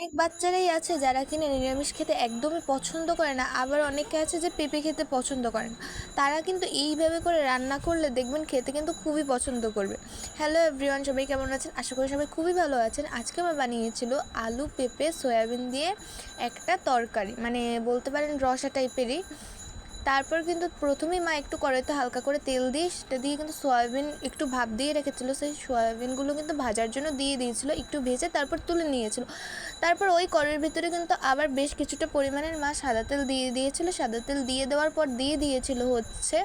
অনেক বাচ্চারাই আছে যারা কিনা নিরামিষ খেতে একদমই পছন্দ করে না, আবার অনেকে আছে যে পেঁপে খেতে পছন্দ করে না। তারা কিন্তু এইভাবে করে রান্না করলে দেখবেন খেতে কিন্তু খুবই পছন্দ করবে। হ্যালো এভরিওয়ান সবাই কেমন আছেন? আশা করি সবাই খুবই ভালো আছেন। আজকে আমার বানিয়েছিল আলু, পেঁপে, সয়াবিন দিয়ে একটা তরকারি মানে বলতে পারেন রসা টাইপেরই তারপর কিন্তু প্রথমেই মা একটু কড়াইতে হালকা করে তেল দিয়ে সেটা দিয়ে কিন্তু সয়াবিন একটু ভাপ দিয়ে রেখেছিলো। সেই সয়াবিনগুলো কিন্তু ভাজার জন্য দিয়ে দিয়েছিলো, একটু ভেজে তারপর তুলে নিয়েছিল। তারপর ওই কড়ের ভিতরে কিন্তু আবার বেশ কিছুটা পরিমাণের মা সাদা তেল দিয়ে দিয়েছিল। সাদা তেল দিয়ে দেওয়ার পর দিয়ে দিয়েছিল হচ্ছে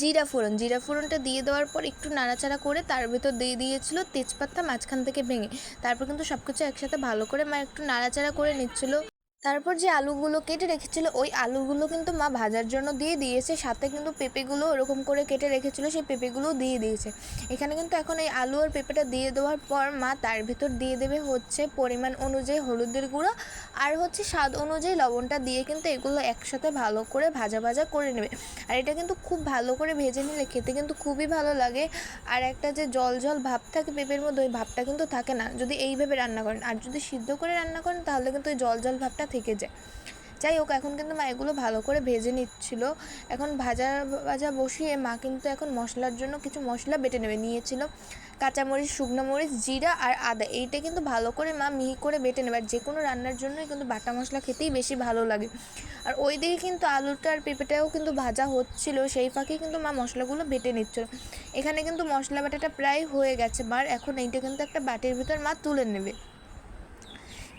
জিরা ফোড়ন। জিরা ফোড়নটা দিয়ে দেওয়ার পর একটু নাড়াচাড়া করে তার ভেতর দিয়ে দিয়েছিল তেজপাতা মাঝখান থেকে ভেঙে। তারপর কিন্তু সব কিছু একসাথে ভালো করে মা একটু নাড়াচাড়া করে নিচ্ছিল। তারপর যে আলুগুলো কেটে রেখেছিল, ওই আলুগুলো কিন্তু মা ভাজার জন্য দিয়ে দিয়েছে। সাথে কিন্তু পেঁপেগুলো ওরকম করে কেটে রেখেছিল, সেই পেঁপেগুলো দিয়ে দিয়েছে। এখানে কিন্তু এখন এই আলু আর পেঁপেটা দিয়ে দেওয়ার পর মা তার ভিতর দিয়ে দেবে হচ্ছে পরিমাণ অনুযায়ী হলুদের গুঁড়ো আর হচ্ছে স্বাদ অনুযায়ী লবণটা দিয়ে কিন্তু এগুলো একসাথে ভালো করে ভাজা ভাজা করে নেবে। আর এটা কিন্তু খুব ভালো করে ভেজে নিলে খেতে কিন্তু খুবই ভালো লাগে। আর একটা যে জল জল ভাব থাকে পেঁপের মধ্যে, ওই ভাবটা কিন্তু থাকে না। যদি এইভাবে রান্না করেন, আর যদি সিদ্ধ করে রান্না করেন, তাহলে কিন্তু ওই জল জল ভাবটা থেকে যায়। যাই হোক, এখন কিন্তু মা এগুলো ভালো করে ভেজে নিচ্ছিল। এখন ভাজা ভাজা বসিয়ে মা কিন্তু এখন মশলার জন্য কিছু মশলা বেটে নেবে। নিয়েছিল কাঁচামরিচ, শুকনো মরিচ, জিরা আর আদা। এইটা কিন্তু ভালো করে মা মিহি করে বেটে নেবে। আর যে কোনো রান্নার জন্যই কিন্তু বাটা মশলা খেতেই বেশি ভালো লাগে। আর ওই দিকে কিন্তু আলুটা আর পেঁপেটাও কিন্তু ভাজা হচ্ছিল। সেই ফাঁকে কিন্তু মা মশলাগুলো বেটে নিচ্ছিল। এখানে কিন্তু মশলা বাটাটা প্রায় হয়ে গেছে। মার এখন এইটা কিন্তু একটা বাটির ভিতর মা তুলে নেবে।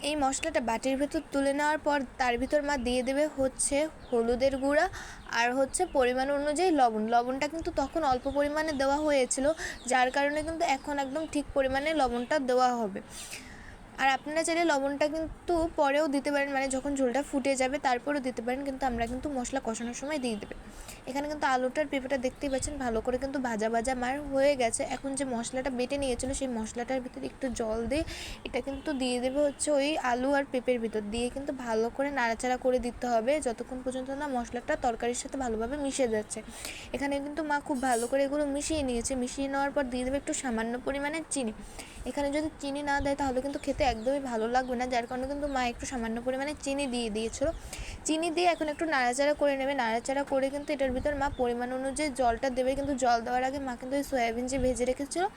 এই মশলাটা বাটির ভিতর তুলে নেওয়ার পর তার ভিতর মা দিয়ে দেবে হচ্ছে হলুদের গুঁড়া আর হচ্ছে পরিমাণ অনুযায়ী লবণ। লবণটা কিন্তু তখন অল্প পরিমাণে দেওয়া হয়েছিল, যার কারণে কিন্তু এখন একদম ঠিক পরিমাণে লবণটা দেওয়া হবে। আর আপনারা চাইলে লবণটা কিন্তু পরেও দিতে পারেন মানে যখন ঝোলটা ফুটে যাবে তারপরেও দিতে পারেন, কিন্তু আমরা কিন্তু মশলা কষানোর সময় দিয়ে দেবে এখানে কিন্তু আলুটার পেঁপেটা দেখতেই পাচ্ছেন, ভালো করে কিন্তু ভাজা ভাজা মার হয়ে গেছে। এখন যে মশলাটা বেটে নিয়েছিল, সেই মশলাটার ভিতরে একটু জল দিয়ে এটা কিন্তু দিয়ে দেবে হচ্ছে ওই আলু আর পেঁপের ভিতর। দিয়ে কিন্তু ভালো করে নাড়াচাড়া করে দিতে হবে, যতক্ষণ পর্যন্ত না মশলাটা তরকারির সাথে ভালোভাবে মিশে যাচ্ছে। এখানে কিন্তু মা খুব ভালো করে এগুলো মিশিয়ে নিয়েছে। মিশিয়ে নেওয়ার পর দিয়ে দেবে একটু সামান্য পরিমাণে চিনি। এখানে যদি চিনি না দেয় তাহলে কিন্তু খেতে একদমই ভালো লাগবে না, যার কারণে কিন্তু মা একটু সামান্য পরিমাণে চিনি দিয়ে দিয়েছিল। চিনি দিয়ে এখন একটু নাড়াচাড়া করে নেবে, নাড়াচাড়া করে কিন্তু এটার ভিতর মা পরিমাণ অনুযায়ী জলটা দেবে, কিন্তু জল দেওয়ার আগে মা কিন্তু ওই সয়াবিন যে ভেজে রেখেছিলো,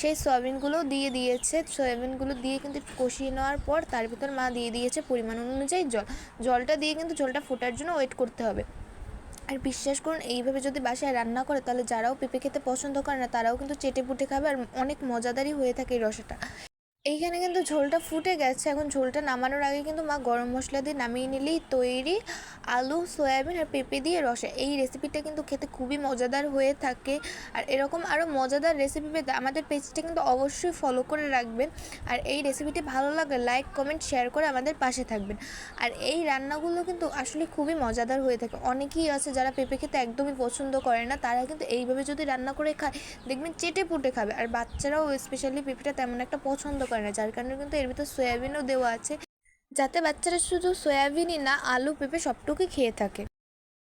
সেই সয়াবিনগুলো দিয়ে দিয়েছে। সয়াবিনগুলো দিয়ে কিন্তু একটু কষিয়ে নেওয়ার পর তার ভিতর মা দিয়ে দিয়েছে পরিমাণ অনুযায়ী জল। জলটা দিয়ে কিন্তু জলটা ফোটার জন্য ওয়েট করতে হবে। আর বিশ্বাস করুন, এইভাবে যদি বাসায় রান্না করে, তাহলে যারাও পেঁপে খেতে পছন্দ করে না, তারাও কিন্তু চেটেপুটে খাবে আর অনেক মজাদারই হয়ে থাকে এই রসাটা। এইখানে কিন্তু ঝোলটা ফুটে গেছে। এখন ঝোলটা নামানোর আগে কিন্তু মা গরম মশলা দিয়ে নামিয়ে নিলেই তৈরি আলু, সয়াবিন আর পেঁপে দিয়ে রসা। এই রেসিপিটা কিন্তু খেতে খুবই মজাদার হয়ে থাকে। আর এরকম আরও মজাদার রেসিপি পেতে আমাদের পেজটা কিন্তু অবশ্যই ফলো করে রাখবেন। আর এই রেসিপিটি ভালো লাগলে লাইক কমেন্ট শেয়ার করে আমাদের পাশে থাকবেন। আর এই রান্নাগুলো কিন্তু আসলে খুবই মজাদার হয়ে থাকে। অনেকেই আছে যারা পেঁপে খেতে একদমই পছন্দ করে না, তারা কিন্তু এইভাবে যদি রান্না করে খায়, দেখবেন চেটে পুটে খাবে। আর বাচ্চারাও স্পেশালি পেঁপেটা তেমন একটা পছন্দ করে না, যার কারণে কিন্তু এর ভিতরে সয়াবিনও দেওয়া আছে। যাতে বাচ্চারা শুধু সয়াবিনই না, আলু, পেঁপে সবটুকুই খেয়ে থাকে।